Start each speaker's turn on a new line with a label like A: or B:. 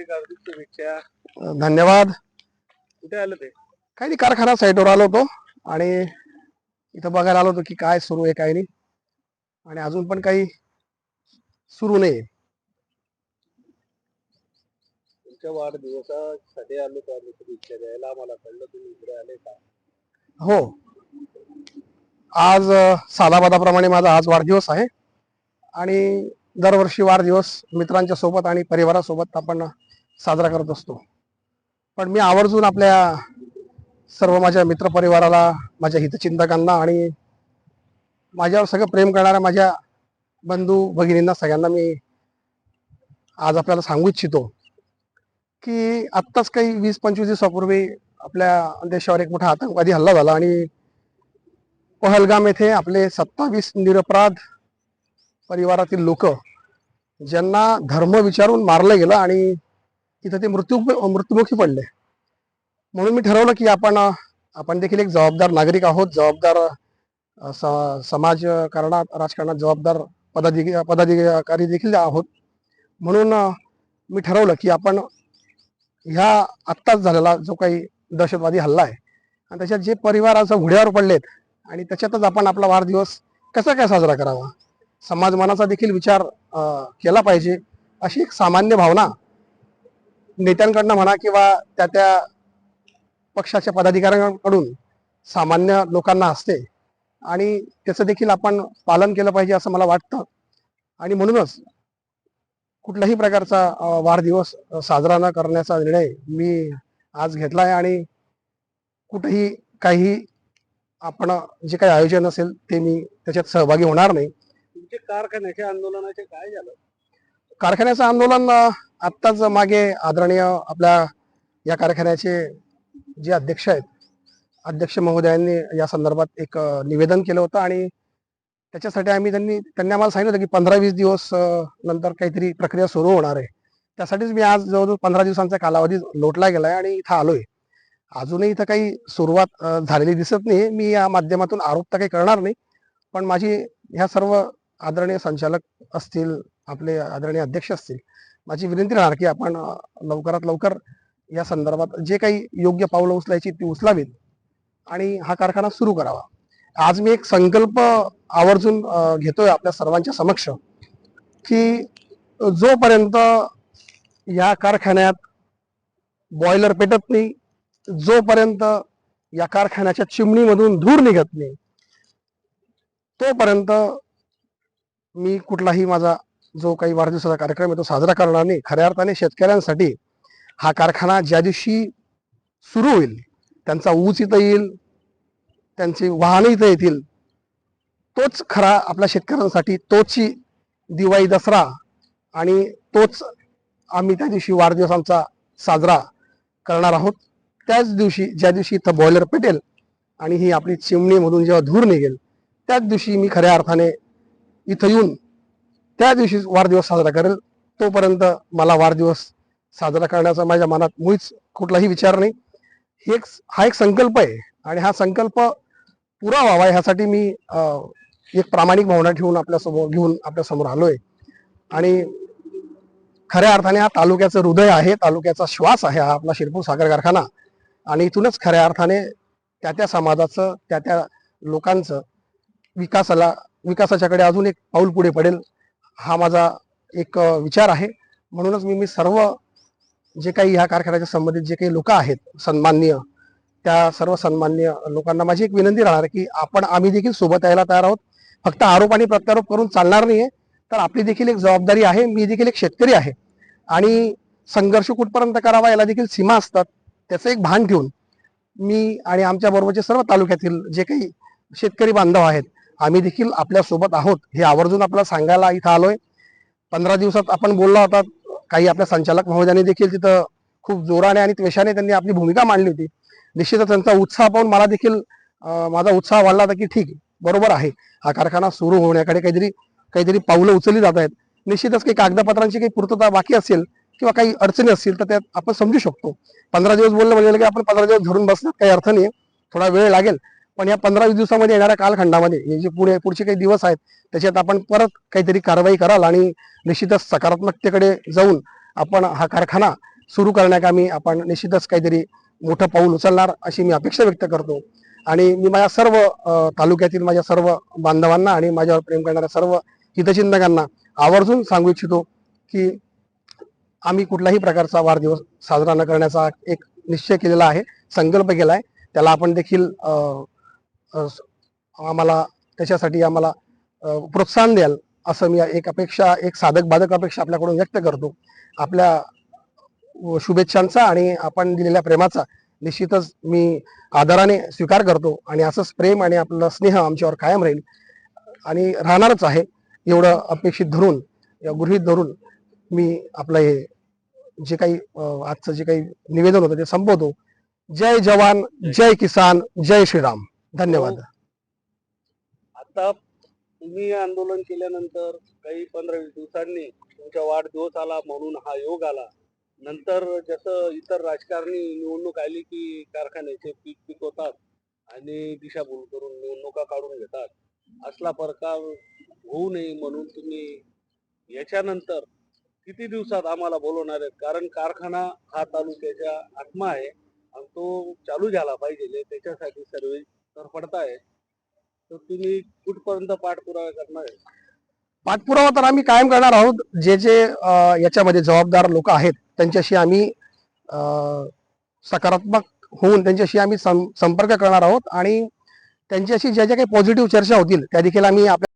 A: हार्दिक हार्दिक शुभेच्छा.
B: धन्यवाद.
A: कुठे आलं ते?
B: काही नाही कारखाना साईटवर आलो होतो आणि इथं बघायला आलो होतो की काय सुरू आहे काय नाही. आणि अजून पण काही सुरू नाही
A: तुमच्या वाढदिवसासाठी आलो तर आम्ही शुभेच्छा द्यायला. आम्हाला कळलं तुम्ही इकडे आले का?
B: हो. आज अ, साधाबाधाप्रमाणे माझा आज वाढदिवस आहे. आणि दरवर्षी वाढदिवस मित्रांच्या सोबत आणि परिवारासोबत आपण साजरा करत असतो. पण मी आवर्जून आपल्या सर्व माझ्या मित्रपरिवाराला माझ्या हितचिंतकांना आणि माझ्यावर सगळं प्रेम करणाऱ्या माझ्या बंधू भगिनींना सगळ्यांना मी आज आपल्याला सांगू इच्छितो की आत्ताच काही वीस पंचवीस दिवसापूर्वी आपल्या देशावर एक मोठा आतंकवादी हल्ला झाला आणि पहलगाम येथे आपले सत्तावीस निरपराध परिवारातील लोक ज्यांना धर्म विचारून मारलं गेलं आणि तिथं ते मृत्यू मृत्युमुखी पडले. म्हणून मी ठरवलं की आपण आपण देखील एक जबाबदार नागरिक आहोत जबाबदार स- समाजकारणात राजकारणात जबाबदार पदाधिक पदाधिकारी देखील आहोत. म्हणून मी ठरवलं की आपण ह्या आत्ताच झालेला जो काही दहशतवादी हल्ला आहे आणि त्याच्यात जे परिवार आज घोड्यावर पडलेत आणि त्याच्यातच आपण आपला वाढदिवस कसा काय साजरा करावा? समाज मनाचा देखील विचार केला पाहिजे अशी एक सामान्य भावना नेत्यांकडनं म्हणा किंवा त्या त्या पक्षाच्या पदाधिकाऱ्यांकडून सामान्य लोकांना असते. आणि त्याचं देखील आपण पालन केलं पाहिजे असं मला वाटतं. आणि म्हणूनच कुठल्याही प्रकारचा वाढदिवस साजरा न करण्याचा निर्णय मी आज घेतला आहे आणि कुठेही काही आपण जे काही आयोजन असेल ते मी त्याच्यात सहभागी होणार नाही.
A: तुमचे कारखान्याच्या आंदोलनाचे काय झालं?
B: कारखान्याचं आंदोलन आत्ताच मागे आदरणीय आपल्या या कारखान्याचे जे अध्यक्ष आहेत अध्यक्ष महोदयांनी या संदर्भात एक निवेदन केलं होतं आणि त्याच्यासाठी आम्ही त्यांनी त्यांनी आम्हाला सांगितलं होतं की पंधरा वीस दिवस नंतर काहीतरी प्रक्रिया सुरू होणार आहे. त्यासाठीच मी आज जवळजवळ पंधरा दिवसांचा कालावधी लोटला गेलाय आणि इथं आलोय. अजूनही इथं काही सुरुवात झालेली दिसत नाही मी या माध्यमातून आरोप तर काही करणार नाही पण माझी ह्या सर्व आदरणीय संचालक असतील आपले आदरणीय अध्यक्ष असतील. माझी विनंती राहणार की आपण लवकरात लवकर या संदर्भात जे काही योग्य पावलं उचलायची ती उचलावीत आणि हा कारखाना सुरू करावा. आज मी एक संकल्प आवर्जून घेतोय आपल्या सर्वांच्या समक्ष की जोपर्यंत या कारखान्यात बॉयलर पेटत नाही जोपर्यंत या कारखान्याच्या चिमणीमधून धूर निघत नाही तोपर्यंत मी कुठलाही माझा जो काही वाढदिवसाचा कार्यक्रम आहे तो साजरा करणार नाही. खऱ्या अर्थाने शेतकऱ्यांसाठी हा कारखाना ज्या दिवशी सुरू होईल त्यांचा ऊस इथं येईल त्यांची वाहनं इथं येतील तोच खरा आपल्या शेतकऱ्यांसाठी तोची दिवाळी दसरा आणि तोच आम्ही त्या दिवशी वाढदिवस आमचा साजरा करणार आहोत. त्याच दिवशी ज्या दिवशी इथं बॉयलर पेटेल आणि ही आपली चिमणीमधून जेव्हा धूर निघेल त्याच दिवशी मी खऱ्या अर्थाने इथं येऊन त्या दिवशी वाढदिवस साजरा करेल. तोपर्यंत मला वाढदिवस साजरा करण्याचा माझ्या मनात मुळीच कुठलाही विचार नाही. हे एक हा एक संकल्प आहे. आणि हा संकल्प पुरा व्हावा ह्यासाठी मी एक प्रामाणिक भावना ठेवून आपल्यासमोर घेऊन आपल्यासमोर आलोय. आणि खऱ्या अर्थाने हा तालुक्याचं हृदय आहे तालुक्याचा श्वास आहे हा आपला शिरपूर सागर कारखाना. आणि इथूनच खऱ्या अर्थाने त्या त्या समाजाचं त्या त्या लोकांचं विकासाला विकासाच्याकडे अजून एक पाऊल पुढे पडेल. हा माझा एक विचार आहे. म्हणूनच मी मी सर्व जे काही ह्या कारखान्याच्या संबंधित जे काही लोक आहेत सन्माननीय त्या सर्व सन्मान्य लोकांना माझी एक विनंती राहणार की आपण आम्ही देखील सोबत यायला तयार आहोत. फक्त आरोप आणि प्रत्यारोप करून चालणार नाहीये. तर आपली देखील एक जबाबदारी आहे मी देखील एक शेतकरी आहे. आणि संघर्ष कुठपर्यंत करावा याला देखील सीमा असतात त्याचं एक भान ठेवून मी आणि आमच्या बरोबरचे सर्व तालुक्यातील जे काही शेतकरी बांधव आहेत आम्ही देखील आपल्यासोबत आहोत हे आवर्जून आपल्याला सांगायला इथं आलोय. पंधरा दिवसात आपण बोललो होता काही आपल्या संचालक महोदयांनी देखील तिथं खूप जोराने आणि त्वेषाने त्यांनी आपली भूमिका मांडली होती. निश्चितच त्यांचा उत्साह पाहून मला देखील माझा उत्साह वाढला होता की ठीक बरोबर आहे. हा कारखाना सुरू होण्याकडे काहीतरी काहीतरी पावलं उचलली जात आहेत. निश्चितच काही कागदपत्रांची काही पूर्तता बाकी असेल किंवा काही अडचणी असतील तर त्यात आपण समजू शकतो. पंधरा दिवस बोललं म्हणजे की आपण पंधरा दिवस धरून बसण्यात काही अर्थ नाही थोडा वेळ लागेल. पण या पंधरा वीस दिवसामध्ये येणाऱ्या कालखंडामध्ये हे जे पुढे पुढचे काही दिवस आहेत त्याच्यात आपण परत काहीतरी कारवाई कराल आणि निश्चितच सकारात्मकतेकडे जाऊन आपण हा कारखाना सुरू करण्याकामी आपण निश्चितच काहीतरी मोठं पाऊल उचलणार अशी मी अपेक्षा व्यक्त करतो. आणि मी माझ्या सर्व तालुक्यातील माझ्या सर्व बांधवांना आणि माझ्यावर प्रेम करणाऱ्या सर्व हितचिंतकांना आवर्जून सांगू इच्छितो की आम्ही कुठल्याही प्रकारचा वाढदिवस साजरा न करण्याचा एक निश्चय केलेला आहे संकल्प केला आहे त्याला आपण देखील आम्हाला त्याच्यासाठी आम्हाला प्रोत्साहन द्याल असं मी एक अपेक्षा एक साधक बाधक अपेक्षा आपल्याकडून व्यक्त करतो. आपल्या शुभेच्छांचा आणि आपण दिलेल्या प्रेमाचा निश्चितच मी आदराने स्वीकार करतो आणि असंच प्रेम आणि आपलं स्नेह आमच्यावर कायम राहील. आणि राहणारच आहे एवढं अपेक्षित धरून या गृहीत धरून मी आपलं हे जे काही आजचं जे काही निवेदन होतं ते संपवतो. जय जवान जय किसान जय श्रीराम. धन्यवाद. हो.
A: आता तुम्ही आंदोलन केल्यानंतर काही पंधरा वीस दिवसांनी तुमच्या वाढदिवस आला म्हणून हा योग आला. नंतर जसं इतर राजकारणी निवडणूक आली की कारखान्याचे पीक पिकवतात आणि दिशाभूल करून निवडणुका काढून घेतात. असला प्रकार होऊ नये म्हणून तुम्ही याच्यानंतर किती दिवसात आम्हाला बोलवणार आहेत? कारण कारखाना हा तालुक्याच्या आत्मा आहे आणि तो चालू झाला पाहिजे त्याच्यासाठी सर्व तरफडताय तर तुम्ही कुठपर्यंत पाठपुरावा करणार आहे?
B: पाठपुरावा तर आम्ही कायम करणार आहोत. जे जे याच्यामध्ये जबाबदार लोक आहेत त्यांच्याशी आम्ही सकारात्मक होऊन त्यांच्याशी आम्ही सं- संपर्क करणार आहोत आणि त्यांच्याशी ज्या ज्या काही पॉझिटिव्ह चर्चा होतील त्या देखील आम्ही आपल्या